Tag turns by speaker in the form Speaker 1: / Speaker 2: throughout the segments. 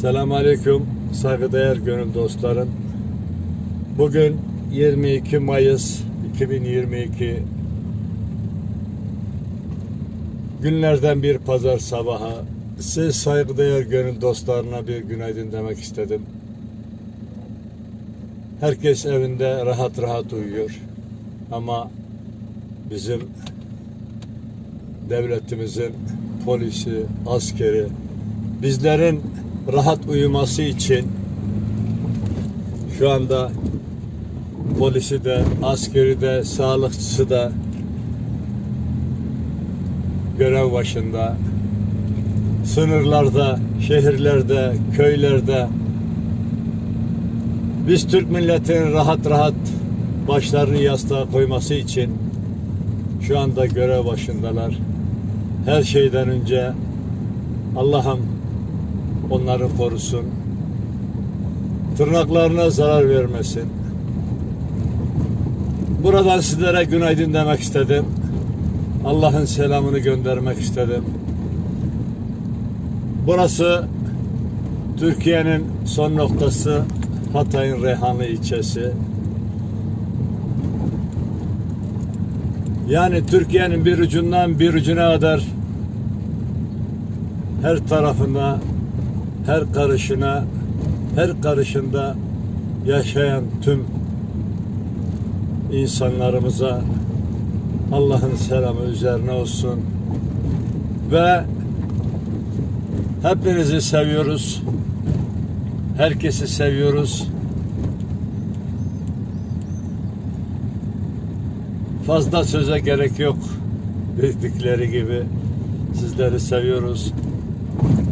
Speaker 1: Selamun Aleyküm saygıdeğer gönül dostlarım. Bugün 22 Mayıs 2022 günlerden bir pazar sabahı. Siz saygıdeğer gönül dostlarına bir günaydın demek istedim. Herkes evinde rahat rahat uyuyor. Ama bizim devletimizin polisi, askeri, bizlerin rahat uyuması için şu anda polisi de, askeri de, sağlıkçısı da görev başında. Sınırlarda, şehirlerde, köylerde biz Türk milletinin rahat rahat başlarını yastığa koyması için şu anda görev başındalar. Her şeyden önce Allah'ım onları korusun. Tırnaklarına zarar vermesin. Buradan sizlere günaydın demek istedim. Allah'ın selamını göndermek istedim. Burası Türkiye'nin son noktası Hatay'ın Reyhanlı ilçesi. Yani Türkiye'nin bir ucundan bir ucuna kadar her tarafına, her karışına, her karışında yaşayan tüm insanlarımıza Allah'ın selamı üzerine olsun. Ve hepinizi seviyoruz. Herkesi seviyoruz. Fazla söze gerek yok. Dedikleri gibi sizleri seviyoruz.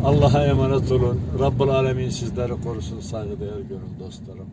Speaker 1: Allah'a emanet olun. Rabbul Alemin sizleri korusun saygıdeğer gönül dostlarım.